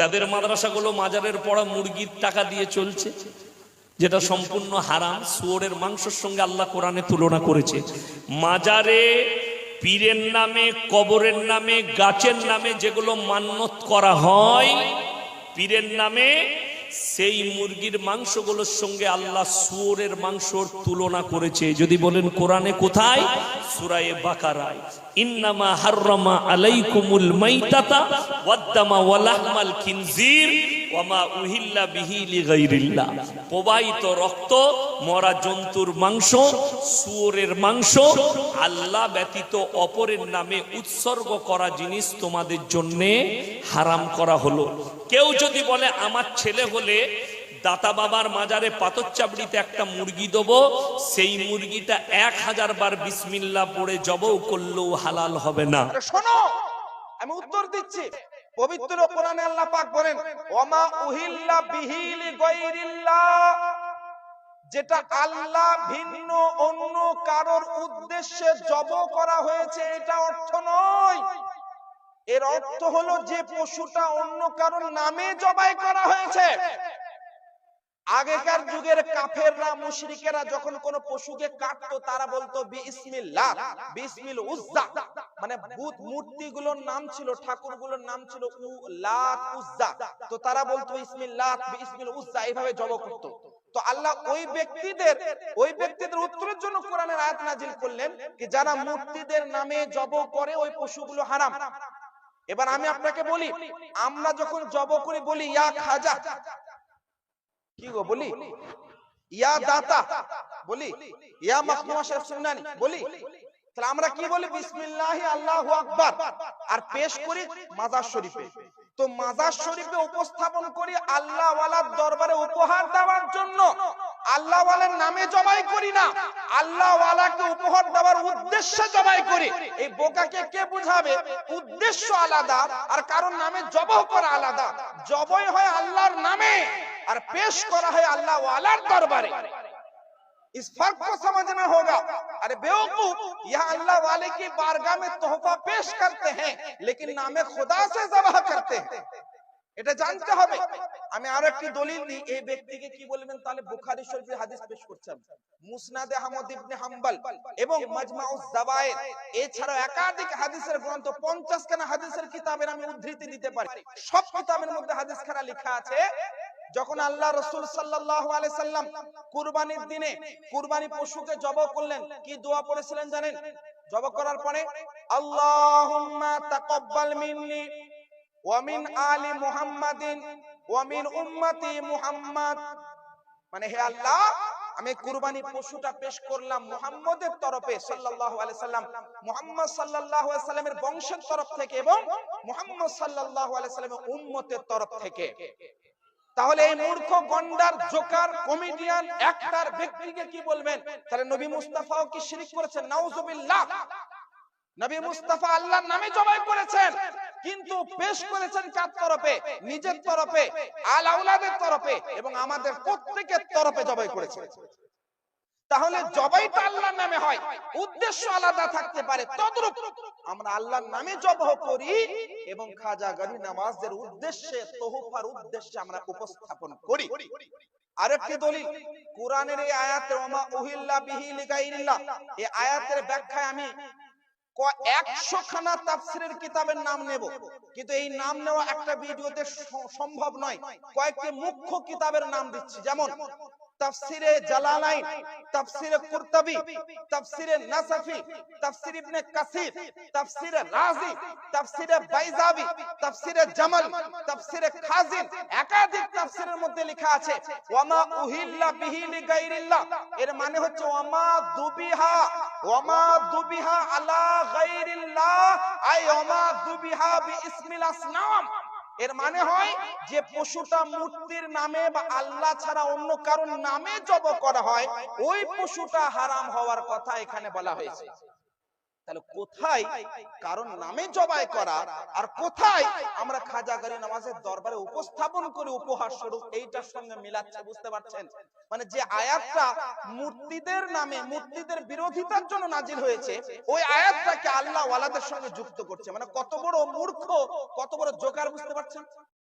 তাদের মাদ্রাসাগুলো মাজারের পড়া মুরগির টাকা দিয়ে চলছে, যেটা সম্পূর্ণ হারাম, শুয়োরের মাংসের সঙ্গে আল্লাহ কোরআনে তুলনা করেছে। মাজারে পীরের নামে, কবরের নামে, গাছের নামে যেগুলো মান্যত করা হয়, পীরের নামে সেই মুরগির মাংসগুলোর সঙ্গে আল্লাহ শুয়োরের মাংসর তুলনা করেছে। যদি বলেন কোরআনে কোথায়? সুরায়ে বাকারায়। ইন্নামা হাররামা আলাইকুমুল মাইতাতা ওয়াদ্দামা ওয়ালাহমাল খিনজির। প্রবাহিত রক্ত, মরা জন্তুর মাংস, শুয়োরের মাংস, আল্লাহ ব্যতীত অপরের নামে উৎসর্গ করা জিনিস তোমাদের জন্যে হারাম করা হলো। কেউ যদি বলে, আমার ছেলে হলে দাতা বাবার মাজারে পাথর চাবড়িতে একটা মুরগি দেবো, সেই মুরগিটা এক হাজার বার বিসমিল্লা পড়ে জবও করলেও হালাল হবে না। শোনো, আমি উত্তর দিচ্ছি। পবিত্র কোরআনে আল্লাহ পাক বলেন, ওমা উহিল্লা বিহিলি গায়রিল্লাহ যেটা আল্লাহ ভিন্ন অন্য কারোর উদ্দেশ্যে জব করা হয়েছে, এটা অর্থ নয়। এর অর্থ হলো যে পশুটা অন্য কারোর নামে জবাই করা হয়েছে। আগেকার যুগের কাফেররা মুশরিকেরা যখন কোন পশুকে কাটতো তারা বলতো বিসমিল্লাহ বিসমিল উজ্জা। মানে বুত মূর্তিগুলোর নাম ছিল ঠাকুরগুলোর নাম ছিল উ লাত উজ্জা। তো তারা বলতো বিসমিল্লাহ বিসমিল উজ্জা। এইভাবে জব করত। তো আল্লাহ ওই ব্যক্তিদের ওই ব্যক্তিদের উত্তরের জন্য কোরআনের আয়াত নাজিল করলেন কি যারা মূর্তিদের নামে জব করে ওই পশুগুলো হারাম। এবার আমি আপনাকে বলি আমরা যখন জব করি বলি ইয়া খাজা কি গো বলি? ইয়া দাতা বলি? ইয়া মাখদুমা শেখ সুনানি বলি? তাহলে আমরা কি বলি? বিসমিল্লাহি আল্লাহু আকবার। আর পেশ করি মাজার শরীফে। তো মাজার শরীফে উপস্থাপন করি আল্লাহ ওয়ালার দরবারে উপহার দেওয়ার জন্য। আল্লাহ ওয়ালার নামে জবাই করি না আল্লাহ ওয়ালাকে উপহার দেওয়ার উদ্দেশ্যে জবাই করি এই বোকাকে কে বুঝাবে উদ্দেশ্য আলাদা আর কারোর নামে জবাই করা আলাদা জবাই হয় আল্লাহর নামে আর পেশ করা হয় আল্লাহ ওয়ালার দরবারে इस फर्क को समझना होगा अरे बेवकूफ यहाँ अल्लाह वाले की बारगाह में तोहफा पेश करते हैं लेकिन नामे खुदा से जबह करते हैं এটা জানতে হবে। আমি আরও একটি দলিল দিই। এই ব্যক্তিকে কি বলবেন? তাহলে বুখারী শরীফের হাদিস পেশ করছেন। মুসনাদে আহমদ ইবনে হাম্বল এবং মাজমাউজ জাওয়ায়েদ এছাড়াও একাধিক হাদিসের গ্রন্থ 50 খানা হাদিসের কিতাবের আমি উদ্ধৃতি দিতে পারি। সব কিতাবের মধ্যে হাদিস খানা লেখা আছে। যখন আল্লাহ রসুল সাল্লাল্লাহু আলাইহি সাল্লাম কুরবানির দিনে কুরবানি পশুকে জবাই করলেন। কি দোয়া পড়েছিলেন জানেন? জবাই করার পরে আল্লাহুম্মা তাকাব্বাল মিন্নি। ওয়া মিন আলি মুহাম্মাদিন ওয়া মিন উম্মতি মুহাম্মাদ। মানে হে আল্লাহ আমি কুরবানি পশুটা পেশ করলাম মুহাম্মদের তরফে সাল্লাল্লাহু আলাইহি সাল্লাম মুহাম্মদ সাল্লাল্লাহু আলাইহি সাল্লামের বংশের তরফ থেকে এবং মুহাম্মদ সাল্লাল্লাহু আলাইহি সাল্লামের উম্মতের তরফ থেকে। তাহলে এই মূর্খ গন্ডার জোকার কমেডিয়ান একটার ব্যক্তিকে কি বলবেন? তাহলে নবী মুস্তাফাও কি শিরিক করেছেন? নাউজুবিল্লাহ। নবী মুস্তাফা আল্লাহর নামে জবাই করেছেন। কিন্তু পেশ করেছেন কার তরফে, নিজের তরফে, আল আউলাদের তরফে এবং আমাদের প্রত্যেকের তরফে জবাই করেছেন। তাহলে জবাইটা আল্লাহর নামে হয়, উদ্দেশ্য আলাদা থাকতে পারে, তদ্রূপ আমরা আল্লাহর নামে জবাহ করি এবং খাজা গনি নামাজের উদ্দেশ্যে, তোহফার উদ্দেশ্যে আমরা উপস্থাপন করি। আরেকটি দলিল, কোরআনের এই আয়াতে ওমা উহিল্লা বিহি লিগাইরিল্লাহ, এই আয়াতের ব্যাখ্যায় আমি একশো খানা তাফসিরের কিতাবের নাম নেব। কিন্তু এই নাম নেওয়া একটা ভিডিওতে সম্ভব নয়। কয়েকটি মুখ্য কিতাবের নাম দিচ্ছি। যেমন তাফসিরে জালালাইন, তাফসিরে কুরতুবি, তাফসিরে নাসাফি, তাফসির ইবনে কাসির, তাফসিরে রাজি, তাফসিরে বাইজাবি, তাফসিরে জামাল, তাফসিরে খাজিন, একাধিক তাফসিরের মধ্যে লেখা আছে, ওয়ামা উহিল্লা বিহি লিগাইরিল্লাহ এর মানে হচ্ছে ওয়ামা দুবিহা ওয়ামা দুবিহা আলা গাইরিল্লাহ, আই ওয়ামা দুবিহা বিইসমিল আসনাম। এর মানে হয় যে পশুটা মূর্তির নামে বা আল্লাহ ছাড়া অন্য কারোর নামে জব করা হয়, ওই পশুটা হারাম হওয়ার কথা এখানে বলা হয়েছে। তাহলে কোথায় কারণ নামে জবাই করা আর কোথায় আমরা খাজাগারি নামাজের দরবারে উপস্থাপন করে উপহার স্বরূপ, এইটার সঙ্গে মিলাচ্ছে, বুঝতে পারছেন? মানে যে আয়াতটা মূর্তিদের নামে, মূর্তিদের বিরোধিতার জন্য নাজিল হয়েছে, ওই আয়াতটাকে আল্লাহ ওয়ালাদের সঙ্গে যুক্ত করছে। মানে কত বড় মূর্খ, কত বড় জোকার, বুঝতে পারছেন?